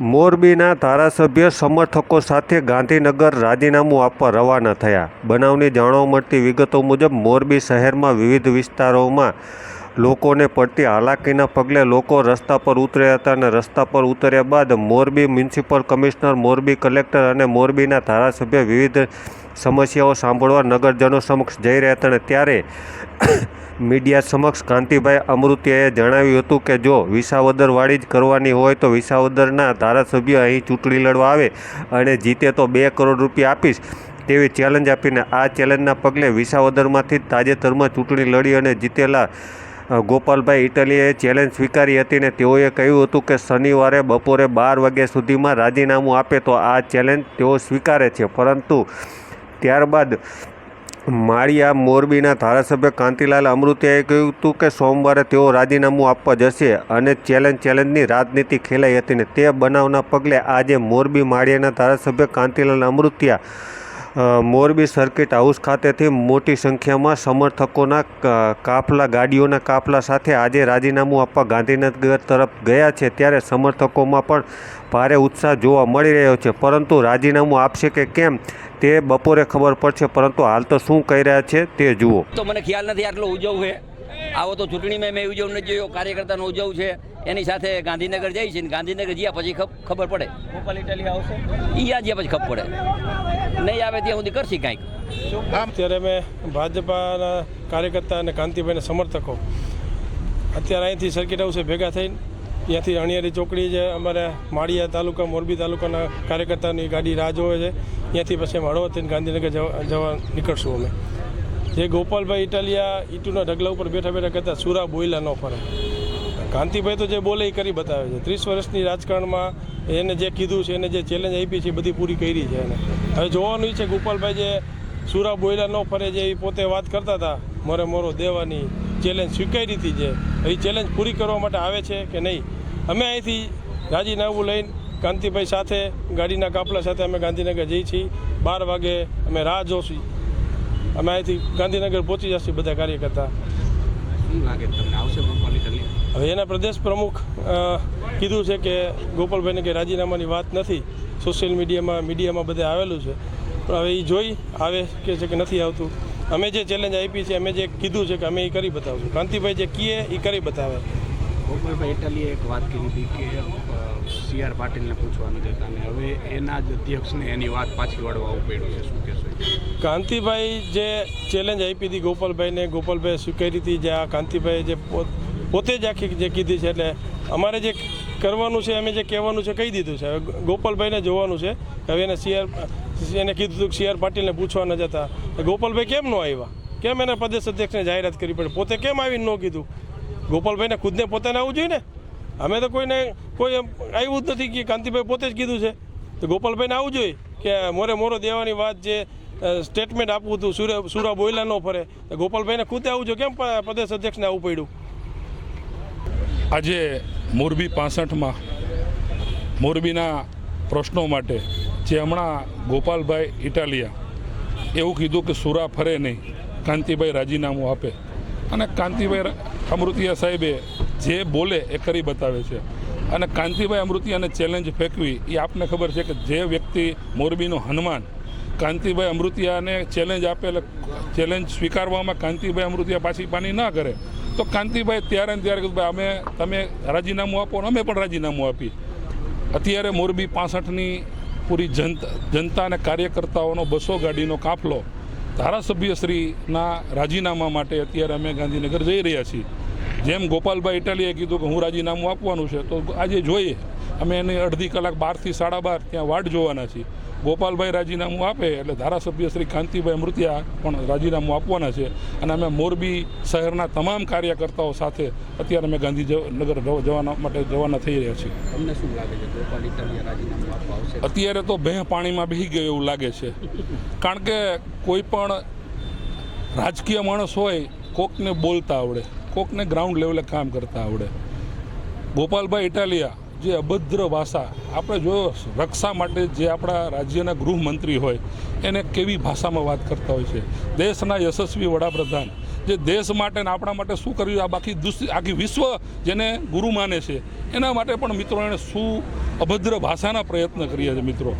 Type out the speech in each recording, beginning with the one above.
મોરબીના ધારાસભ્ય સમર્થકો સાથે ગાંધીનગર રાજીનામું આપવા રવાના થયા. બનાવની જાણવા મળતી વિગતો મુજબ, મોરબી શહેરમાં વિવિધ વિસ્તારોમાં લોકોને પડતી હાલાકીના પગલે લોકો રસ્તા પર ઉતર્યા હતા અને રસ્તા પર ઉતર્યા બાદ Morbi municipal commissioner, Morbi collector અને મોરબીના ધારાસભ્ય વિવિધ સમસ્યાઓ સાંભળવા નગરજનો સમક્ષ જઈ રહ્યા હતા અને ત્યારે મીડિયા સમક્ષ કાંતિભાઈ અમૃતિયાએ જણાવ્યું હતું કે જો વિસાવદરવાળી જ કરવાની હોય તો વિસાવદરના ધારાસભ્ય અહીં ચૂંટણી લડવા આવે અને જીતે તો બે કરોડ રૂપિયા આપીશ તેવી ચેલેન્જ આપીને આ ચેલેન્જના પગલે વિસાવદરમાંથી તાજેતરમાં ચૂંટણી લડી અને જીતેલા ગોપાલભાઈ ઇટાલીએ ચેલેન્જ સ્વીકારી હતી ને તેઓએ કહ્યું હતું કે શનિવારે બપોરે બાર વાગ્યા સુધીમાં રાજીનામું આપે તો આ ચેલેન્જ તેઓ સ્વીકારે છે. પરંતુ ત્યારબાદ માળિયા મોરબીના ધારાસભ્ય કાંતિલાલ અમૃતિયાએ કહ્યું હતું કે સોમવારે તેઓ રાજીનામું આપવા જશે અને ચેલેન્જ ચેલેન્જની રાજનીતિ ખેલાઈ હતી ને તે બનાવના પગલે આજે મોરબી માળિયાના ધારાસભ્ય કાંતિલાલ અમૃતિયા મોરબી સર્કિટ હાઉસ ખાતેથી મોટી સંખ્યામાં સમર્થકોના કાફલા, ગાડીઓના કાફલા સાથે આજે રાજીનામું આપવા ગાંધીનગર તરફ ગયા છે. ત્યારે સમર્થકોમાં પણ ભારે ઉત્સાહ જોવા મળી રહ્યો છે. પરંતુ રાજીનામું આપશે કે કેમ તે બપોરે ખબર પડશે. પરંતુ હાલ તો શું કહી રહ્યા છે તે જુઓ. તો મને ખ્યાલ નથી આટલો ઉજવ છે. આવો તો ચૂંટણીમાં મેં ઉજવ નથી જોયો. કાર્યકર્તાનો ઉજવ છે. એની સાથે ગાંધીનગર જાય છે ગાંધીનગર જ્યાં પછી ખબ- ખબર પડે. ગોપાલ ઇટાલી આવશે? એ આ જ્યાં પછી ખબર પડે. નહીં આવે ત્યાં સુધી કરશી કાંઈક. અત્યારે અમે ભાજપાના કાર્યકર્તા અને કાંતિભાઈના સમર્થકો અત્યારે અહીંથી સર્કિટ હાઉસે ભેગા થઈને ત્યાંથી અણિયારી ચોકડી જે અમારે માળિયા તાલુકા મોરબી તાલુકાના કાર્યકર્તાની ગાડી રાહ જોવે છે. ત્યાંથી પછી અમે હળવદ થઈને ગાંધીનગર જવા જવા નીકળશું અમે. જે ગોપાલભાઈ ઇટાલિયા ઈટુના ઢગલા ઉપર બેઠા બેઠા કહેતા, સુરા બોયલા ન ફરે. કાંતિભાઈ તો જે બોલે એ કરી બતાવે છે. ત્રીસ વર્ષની રાજકારણમાં એને જે કીધું છે, એને જે ચેલેન્જ આપી છે એ બધી પૂરી કરી છે એને. હવે જોવાનું છે, ગોપાલભાઈ જે સુરા બોયલા ન ફરે જે એ પોતે વાત કરતા હતા, મોરે મોરો દેવાની ચેલેન્જ સ્વીકારી હતી જે. એ ચેલેન્જ પૂરી કરવા માટે આવે છે કે નહીં? અમે અહીંથી રાજીનામું લઈને કાંતિભાઈ સાથે ગાડીના કાપલા સાથે અમે ગાંધીનગર જઈએ છીએ. બાર વાગે અમે રાહ જોશું. અમે અહીંથી ગાંધીનગર પહોંચી જશે બધા કાર્યકર્તા. હવે એના પ્રદેશ પ્રમુખ કીધું છે કે ગોપાલભાઈને કે રાજીનામાની વાત નથી. સોશિયલ મીડિયામાં મીડિયામાં બધે આવેલું છે. પણ હવે એ જોઈ આવે કે છે કે નથી આવતું. અમે જે ચેલેન્જ આપી છે અમે જે કીધું છે કે અમે એ કરી બતાવશું. કાંતિભાઈ જે કીએ એ કરી બતાવે. ગોપાલભાઈ ઇટાલીએ એક વાત કરી હતી કે સી આર પાટીલને પૂછવાનું છે અને હવે એના જ અધ્યક્ષને એની વાત પાછી વળવા પડ્યું છે. શું કહેશો? કાંતિભાઈ જે ચેલેન્જ આપી હતી ગોપાલભાઈને, ગોપાલભાઈ સ્વીકારી હતી, જે આ કાંતિભાઈ જે પોતે જ આખી જે કીધી છે, એટલે અમારે જે કરવાનું છે, અમે જે કહેવાનું છે, કહી દીધું છે. હવે ગોપાલભાઈને જોવાનું છે. હવે એને સીઆર એને કીધું હતું કે સીઆર પાટીલને પૂછવા ન જતા. ગોપાલભાઈ કેમ ન આવ્યા? કેમ એને પ્રદેશ અધ્યક્ષને જાહેરાત કરી પડે? પોતે કેમ આવીને ન કીધું? ગોપાલભાઈને ખુદને પોતાને આવવું જોઈએ ને? અમે તો કોઈને, કોઈ આવ્યું જ નથી કે કાંતિભાઈ પોતે જ કીધું છે. તો ગોપાલભાઈને આવવું જોઈએ કે મોરે મોરો દેવાની વાત જે સ્ટેટમેન્ટ આપવું હતું, સુરા સુરા બોયલા ન ફરે. ગોપાલભાઈને ખુદે આવું જોઈએ, કેમ પ્રદેશ અધ્યક્ષને આવું પડ્યું? આજે મોરબી પાસઠમાં મોરબીના પ્રશ્નો માટે જે હમણાં ગોપાલભાઈ ઇટાલિયા એવું કીધું કે સુરા ફરે નહીં, કાંતિભાઈ રાજીનામું આપે. અને કાંતિભાઈ અમૃતિયા સાહેબે જે બોલે એ કરી બતાવે છે. અને કાંતિભાઈ અમૃતિયાને ચેલેન્જ ફેંકવી, એ આપને ખબર છે કે જે વ્યક્તિ મોરબીનો હનુમાન કાંતિભાઈ અમૃતિયાને ચેલેન્જ આપેલ ચેલેન્જ સ્વીકારવામાં કાંતિભાઈ અમૃતિયા પાછી પાની ના કરે, તો કાંતિભાઈ ત્યારે ને ત્યારે કીધું, ભાઈ, અમે તમે રાજીનામું આપો ને અમે પણ રાજીનામું આપી અત્યારે મોરબી પાસઠની પૂરી જનતા જનતા અને કાર્યકર્તાઓનો બસો ગાડીનો કાફલો ધારાસભ્યશ્રીના રાજીનામા માટે અત્યારે અમે ગાંધીનગર જઈ રહ્યા છીએ. જેમ ગોપાલભાઈ ઇટાલીએ કીધું કે હું રાજીનામું આપવાનું છે, તો આજે જોઈએ. અમે એની અડધી કલાક બારથી સાડા બાર ત્યાં વાટ જોવાના છીએ. ગોપાલભાઈ રાજીનામું આપે એટલે ધારાસભ્ય શ્રી કાંતિભાઈ અમૃતિયા પણ રાજીનામું આપવાના છે. અને અમે મોરબી શહેરના તમામ કાર્યકર્તાઓ સાથે અત્યારે અમે ગાંધીનગર જવાના માટે જવાના થઈ રહ્યા છીએ. તમને શું લાગે છે? રાજીનામું અત્યારે તો ભેં પાણીમાં બેહી ગયો એવું લાગે છે. કારણ કે કોઈ પણ રાજકીય માણસ હોય કોકને બોલતા આવડે કોકને ગ્રાઉન્ડ લેવલે કામ કરતા આવડે. ગોપાલભાઈ ઇટાલિયા જે અભદ્ર ભાષા આપણે જો રક્ષા માટે જે આપણા રાજ્યના ગૃહમંત્રી હોય, એને કેવી ભાષામાં વાત કરતા હોય છે? દેશના યશસ્વી વડાપ્રધાન, જે દેશ માટે ને આપણા માટે શું કર્યું? આ બાકી આખી વિશ્વ જેને ગુરુ માને છે, એના માટે પણ મિત્રો એણે શું અભદ્ર ભાષાના પ્રયત્ન કર્યા છે મિત્રો?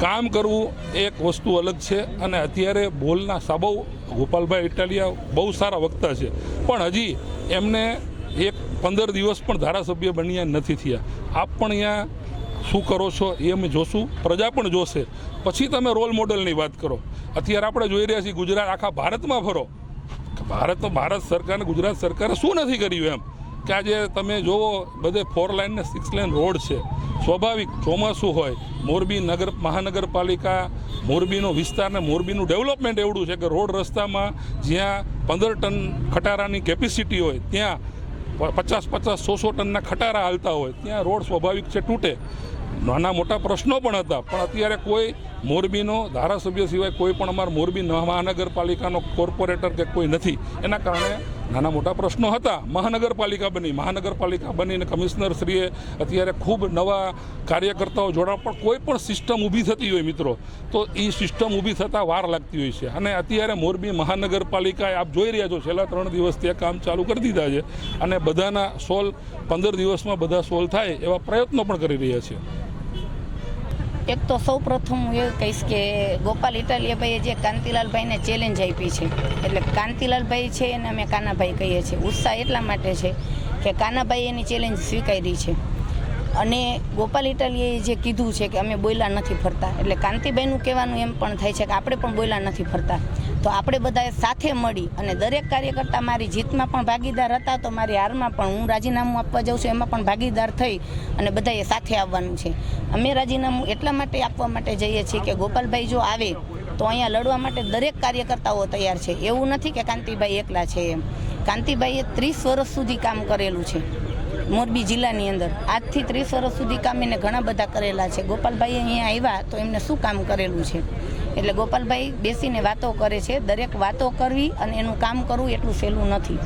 કામ કરવું એક વસ્તુ અલગ છે અને અત્યારે બોલના સાબવ ગોપાલભાઈ ઇટાલિયા બહુ સારા વક્તા છે. પણ હજી એમને પંદર દિવસ પણ ધારાસભ્ય બન્યા નથી થયા. આપ પણ અહીંયા શું કરો છો એ અમે જોશું. પ્રજા પણ જોશે. પછી તમે રોલ મોડલની વાત કરો. અત્યારે આપણે જોઈ રહ્યા છીએ ગુજરાત આખા ભારતમાં ફરો. ભારત ભારત સરકાર ગુજરાત સરકારે શું નથી કર્યું એમ? કે આજે તમે જોવો બધે ફોર લાઇન ને સિક્સ લાઇન રોડ છે. સ્વાભાવિક ચોમાસું હોય. મોરબી નગર, મહાનગરપાલિકા, મોરબીનો વિસ્તાર ને મોરબીનું ડેવલપમેન્ટ એવડું છે કે રોડ રસ્તામાં જ્યાં પંદર ટન ખટારાની કેપેસિટી હોય, ત્યાં પચાસ પચાસ સો સો ટનના ખટારા હાલતા હોય, ત્યાં રોડ સ્વાભાવિક છે, તૂટે. નાના મોટા પ્રશ્નો પણ હતા, પણ અત્યારે કોઈ મોરબીનો ધારાસભ્ય સિવાય કોઈ પણ અમારા મોરબી મહાનગરપાલિકાનો કોર્પોરેટર કે કોઈ નથી. એના કારણે નાના મોટા પ્રશ્નો હતા. મહાનગરપાલિકા બની. મહાનગરપાલિકા બનીને કમિશનરશ્રીએ અત્યારે ખૂબ નવા કાર્યકર્તાઓ જોડા પણ કોઈ પણ સિસ્ટમ ઊભી થતી હોય મિત્રો, તો એ સિસ્ટમ ઊભી થતાં વાર લાગતી હોય છે. અને અત્યારે મોરબી મહાનગરપાલિકાએ આપ જોઈ રહ્યા છો, છેલ્લા ત્રણ દિવસથી આ કામ ચાલુ કરી દીધા છે. અને બધાના સોલ પંદર દિવસમાં બધા સોલ થાય એવા પ્રયત્નો પણ કરી રહ્યા છે. એક તો સૌ પ્રથમ હું એ કહીશ કે ગોપાલ ઇટાલિયાભાઈએ જે કાંતિલાલભાઈને ચેલેન્જ આપી છે, એટલે કાંતિલાલભાઈ છે એને અમે કાનાભાઈ કહીએ છીએ. ઉત્સાહ એટલા માટે છે કે કાનાભાઈ એની ચેલેન્જ સ્વીકારી છે. અને ગોપાલ ઇટાલિયાએ જે કીધું છે કે અમે બોયલા નથી ફરતા, એટલે કાંતિભાઈનું કહેવાનું એમ પણ થાય છે કે આપણે પણ બોયલા નથી ફરતા. તો આપણે બધાએ સાથે મળી અને દરેક કાર્યકર્તા મારી જીતમાં પણ ભાગીદાર હતા, તો મારી હારમાં પણ હું રાજીનામું આપવા જાઉં છું, એમાં પણ ભાગીદાર થઈ અને બધાએ સાથે આવવાનું છે. અમે રાજીનામું એટલા માટે આપવા માટે જઈએ છીએ કે ગોપાલભાઈ જો આવે તો અહીંયા લડવા માટે દરેક કાર્યકર્તાઓ તૈયાર છે. એવું નથી કે કાંતિભાઈ એકલા છે એમ. કાંતિભાઈએ ત્રીસ વર્ષ સુધી કામ કરેલું છે મોરબી જિલ્લાની અંદર. આજથી ત્રીસ વર્ષ સુધી કામ એને ઘણા બધા કરેલા છે. ગોપાલભાઈ અહીંયા આવ્યા તો એમને શું કામ કરેલું છે? એટલે ગોપાલભાઈ બેસીને વાતો કરે છે. દરેક વાતો કરવી અને એનું કામ કરવું એટલું સહેલું નથી.